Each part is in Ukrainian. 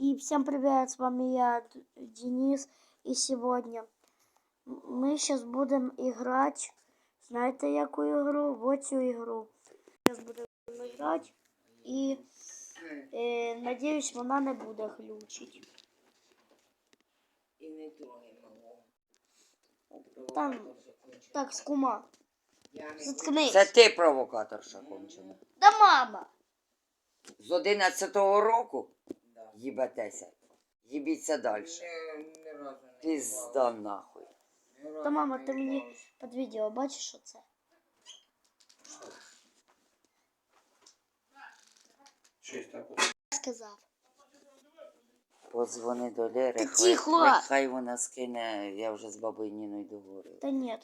И всем привет, с вами я, Денис. И сегодня мы сейчас будем играть, знаете, яку игру? Вот цю игру. Сейчас будем играть. И э, надеюсь, вона не буде глючить. Там, Так, скума. Заткнись. Це ти провокаторша кончена. Да мама! З 11-го року. Їбетеся. Їбіться далі. Пізда нахуй. Та мама, ти мені під відео бачиш що це? Щось таке. Сказав. Позвони до Лєри, Ти хай, тихо! хай, хай вона скине, я вже з бабою Ніною договорив. Та ні.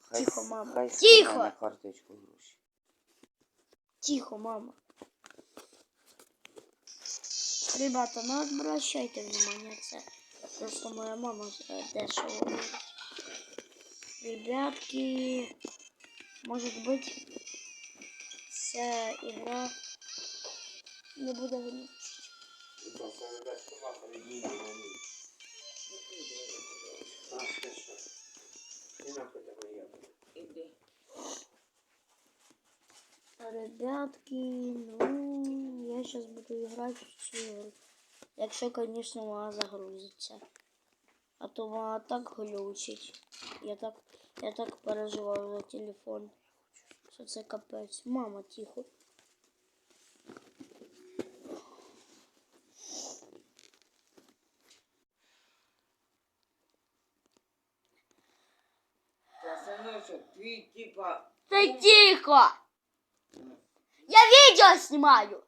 Хай, Тихо, мама. Хай Тихо! на карточку гроші. Тихо, мама. Ребята, не обращайте внимания, це просто моя мама дешево. Ребятки, может быть, ця игра не буде. Іди. Ребятки, ну, сейчас буду играть в цю игру. Якщо, конечно, вона загрузиться. А то вона так глючить. Я так, я так переживаю за телефон. Що це капець. Мама, тихо. Та тихо! Я видео снимаю!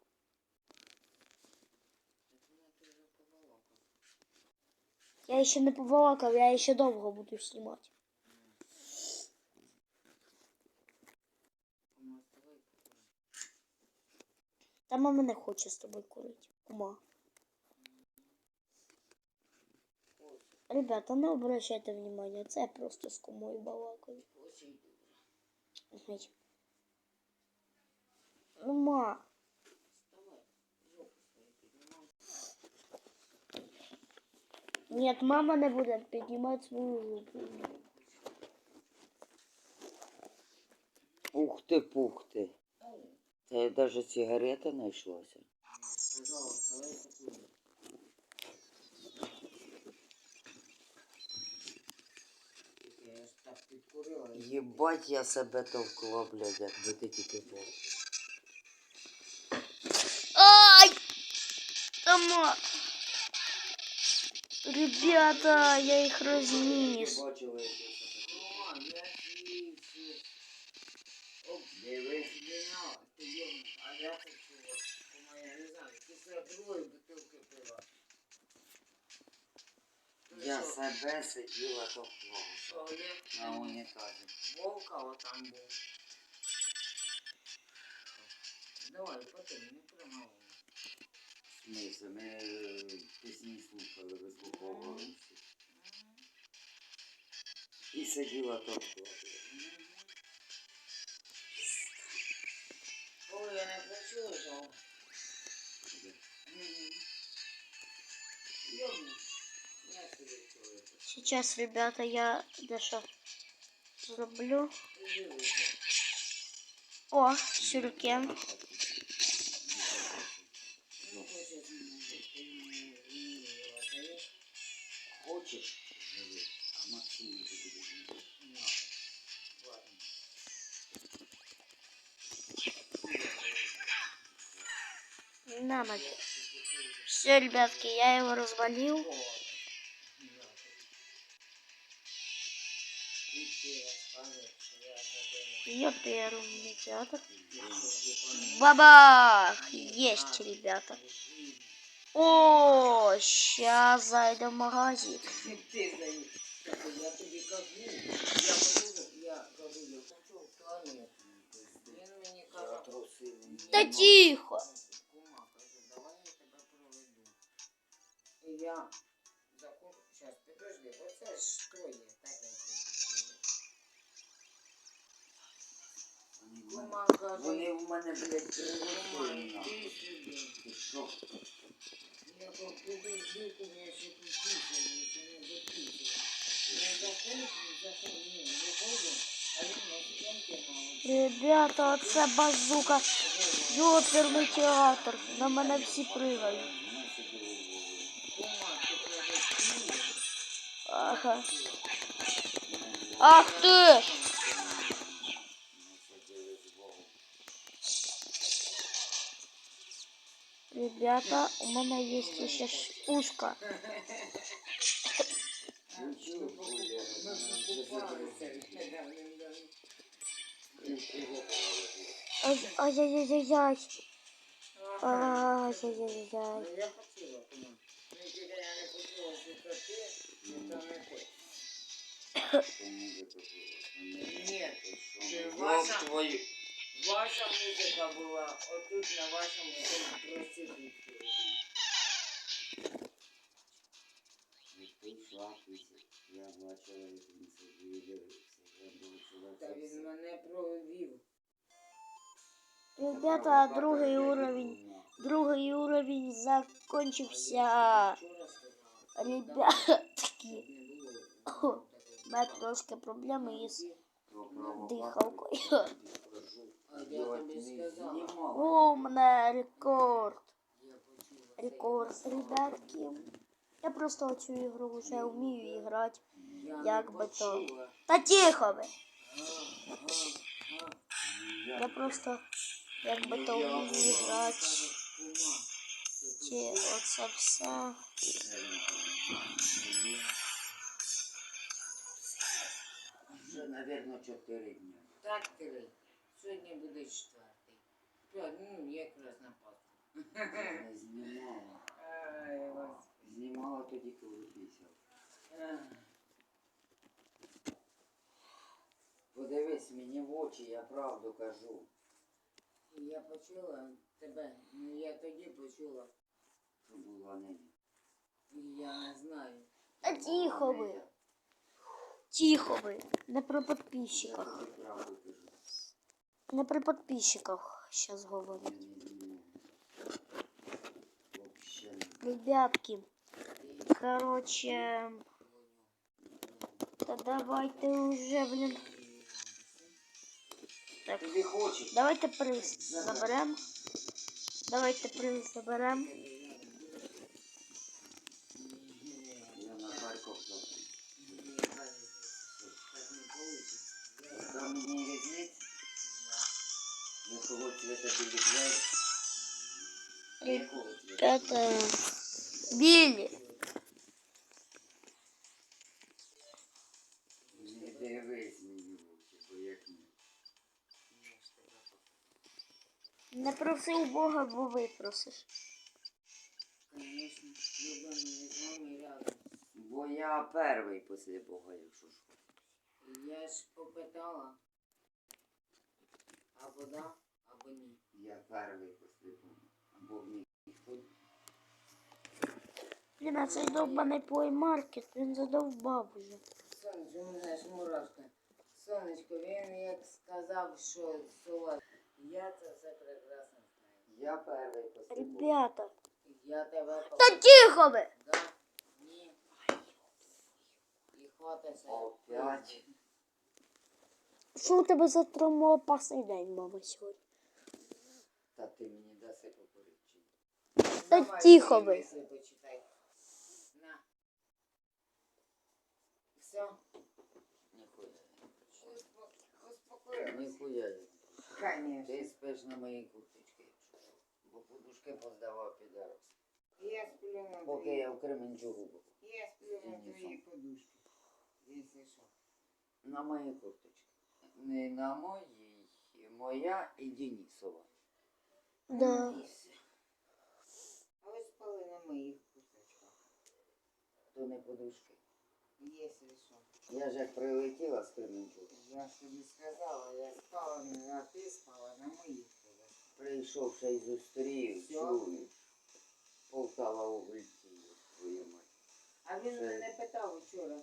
Я еще не поволокав, я еще довго буду снимать. Та мама не хоче з тобою курити. Кума. Ребята, не обращайте внимания, це я просто з кумою балакаю. Ну, ма. Нет, мама не буде піднімати свою руку. Ух ти, пух ти. Це навіть сигарета знайшлася. Єбать я себе товкла, блядь, якби ти тільки був. Ай! Тома! Ребята, я их разніс. Бачили, О, я звідси. Оп, Дивись. Діна, ти йом, а я хочу, кума, я не знаю, після другої бутилки пива. Ну Я що, себе сиділа товкла що, Олег, на унітазі. Вовка отам був. Давай, потім, не прямо. В смысле, ми е, пісні слухали, вислуховували всі. І сиділа товкла. Ой, я не працюю, то. Йомно. Я собі чую. Сейчас, ребята, я дещо зроблю. Ти дивися. О, сюркен. Хочеш живи, а Максим ти будеш жити. На. Ладно. На ноги. Все, ребятки, я его развалил. О, І ти розказуєш, що я задумав. Я первый театр. Бабах! Есть, ребята. О, сейчас зайдем в магазин. Знаєш, я тобі кажу, я кажу, я кажу, я хочу в туалет. Він мені каже, Да тихо! кума, кажу, давай я тебе проведу. І я заходжу, зараз, підожди, оце ж що є, так як Вони в Кума мене- каже, Вони в мене, блядь, кума, кривотворні. іди сюди. Ти що? Ребята, оце базука. Йоперний театр. На мене всі пригають. Ага. Ах ти! Ребята, у мене є ще ж пушка. Ми покупалися давним-давно. Ай- Ай-яй-яй-яй. Ай-яй-яй-яй. Ну, я хотіла, кума. Ну, тільки я не хотіла шукати, ну, то не те. Ні, це ваша, твою. Ваша музика була, отут на вашому писать. Я бачила, як він сидів і дивився. Я бачила Та він мене провів. Ребята, другий уровень. Другий уровень закончився. Ребятки, у мене трошки проблеми із дихалкою. Я тобі сказала. рекорд. Рекорд, ребятки. Я просто цю ігру вже вмію грати. Я Як би то. Та тихо ви. Я просто як би то вмію грати. Чи оце все. Вже, напевно, чотири дні. Так, три. Сьогодні буде четвертий. П'ять, ну, якраз на пасху. Не знімала. Ай, Господи. Знімала тоді, коли пісяв. Подивись мені в очі, я правду кажу. Я почула тебе, ну я тоді почула. Що була не Я не знаю. Та тихо ви. Тихо ви. Не підписчиках. Я правду кажу. Не при підписчиках зараз говорю. Ребятки, короче, та давайте уже, блин. Так, давайте приз заберем. Давайте приз заберем. Завтра. Не получится. Там мені різниць? Якого цвета білі. Не дивись мені в очі, бо як ні. Не просив Бога, бо випросиш. Конечно, любимый з вами рядом. Бо я перший після Бога, якщо що. Я ж попитала. Або да, або ні. Я перший Бога. Бо ніхто Блін, а цей довбаний плеймаркет, він задовбав уже. Сонечко, у мене ж мурашка. Сонечко, він як сказав, що солод. Я це все прекрасно знаю. Я перший після Ребята. Я тебе Та тихо ви! Да, ні. І. Опять. Що у тебе за тромоопасний день, мама, сьогодні? Та ти мені даси попередчі. Та Давай, тихо ти ви. мисли почитай. На. Все. Ніхуя. Успокоїлась. Ніхуя. Конечно. Ти спиш на моїй курточці, якщо що. Бо подушки поздавав підарос. Я сплю на Поки твоїй. я в Кременчугу був. Я сплю на не твоїй подушці. Якщо що. На моїй курточці. Не на моїй. Моя і Денісова. Да. А ви спали на моїх кусочках. То не подушки. Якщо що. Я ж як прилетіла з Кременчугу. Я ж тобі сказала, я спала, не- а ти спала на моїх кусочках. Прийшов ще й зустрів, чую. Полтава у гульці, твою мать. А він Це- мене питав вчора.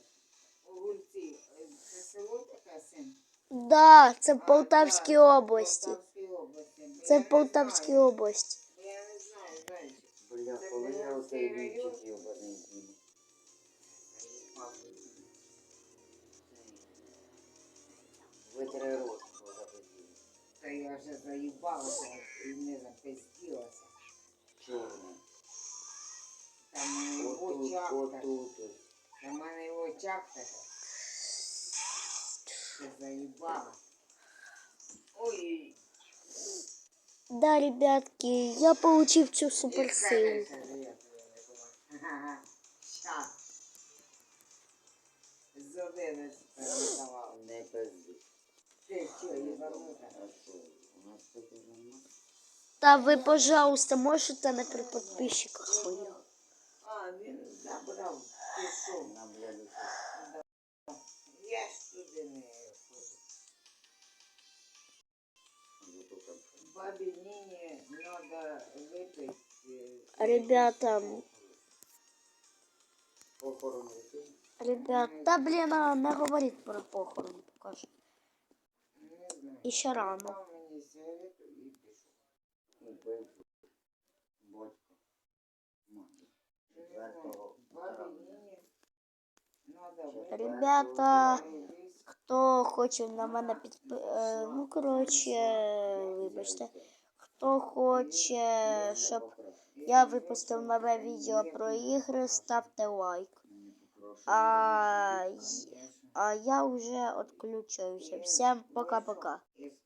У Гульці, е, це село таке син? Да, це Полтавській області. Це в Полтавській області. Бля, коли я оцей вівчик йобаний дім. Витри рот. Та я вже заїбалася і не запизділася. Чорне. Там в Отут, очах отут. ось. Там в мене в очах заїбала. Ой, Да, ребятки, я получив цю суперсилу. Та ви, пожалуйста, можете не при підписчиках своїх. А, він забрав. Блядь, Я ж туди не там. Бабі Ніні треба випити. Ребята, Похорон який? ребята, блін, а не говоріть про похорон поки що. Не знаю. І ще рано. Дав мені сигарету і пішов. Убив. Батько. Мати. Четвертого. Бабі Ніні треба випити. Ребята, хто хоче на мене підпи... е, Ну, коротше, вибачте. Хто хоче, щоб я випустив нове відео про ігри, ставте лайк. А, а я вже відключуюся. Всім пока-пока.